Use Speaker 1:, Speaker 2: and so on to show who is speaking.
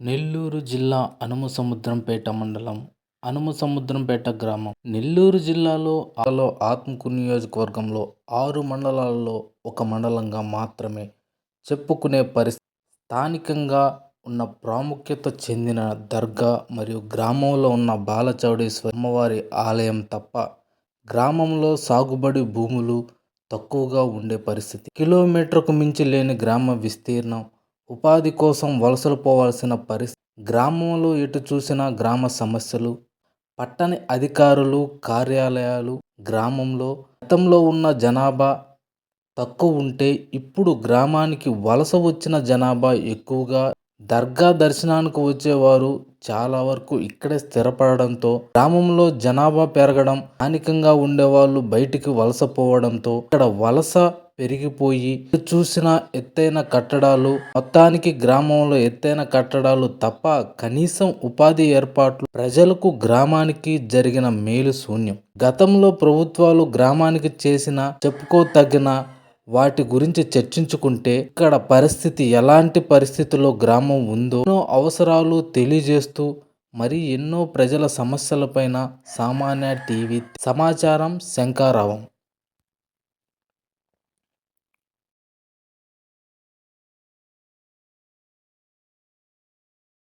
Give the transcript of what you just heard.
Speaker 1: నెల్లూరు జిల్లా అనుమసముద్రంపేట మండలం అనుమసముద్రంపేట గ్రామం. నెల్లూరు జిల్లాలో ఆలో ఆత్మకు నియోజకవర్గంలో ఆరు మండలాల్లో ఒక మండలంగా మాత్రమే చెప్పుకునే పరిస్థితి. స్థానికంగా ఉన్న ప్రాముఖ్యత చెందిన దర్గా మరియు గ్రామంలో ఉన్న బాలచౌడేశ్వర అమ్మవారి ఆలయం తప్ప గ్రామంలో సాగుబడి భూములు తక్కువగా ఉండే పరిస్థితి. కిలోమీటర్కు మించి లేని గ్రామ విస్తీర్ణం ఉపాధి కోసం వలసలు పోవాల్సిన పరిస్థితి గ్రామంలో ఎటు చూసినా గ్రామ సమస్యలు పట్టణ అధికారులు కార్యాలయాలు గ్రామంలో గతంలో ఉన్న జనాభా తక్కువ ఉంటే ఇప్పుడు గ్రామానికి వలస వచ్చిన జనాభా ఎక్కువగా దర్గా దర్శనానికి వచ్చేవారు చాలా వరకు ఇక్కడే స్థిరపడడంతో గ్రామంలో జనాభా పెరగడం స్థానికంగా ఉండేవాళ్ళు బయటికి వలస పోవడంతో ఇక్కడ వలస పెరిగిపోయి చూసిన ఎత్తైన కట్టడాలు మొత్తానికి గ్రామంలో ఎత్తైన కట్టడాలు తప్ప కనీసం ఉపాధి ఏర్పాట్లు ప్రజలకు గ్రామానికి జరిగిన మేలు శూన్యం. గతంలో ప్రభుత్వాలు గ్రామానికి చేసిన చెప్పుకోతగిన వాటి గురించి చర్చించుకుంటే ఇక్కడ పరిస్థితి ఎలాంటి పరిస్థితుల్లో గ్రామం ఉందో ఎన్నో అవసరాలు తెలియజేస్తూ మరి ఎన్నో ప్రజల సమస్యలపైన సామాన్య టీవీ సమాచారం శంకారావం.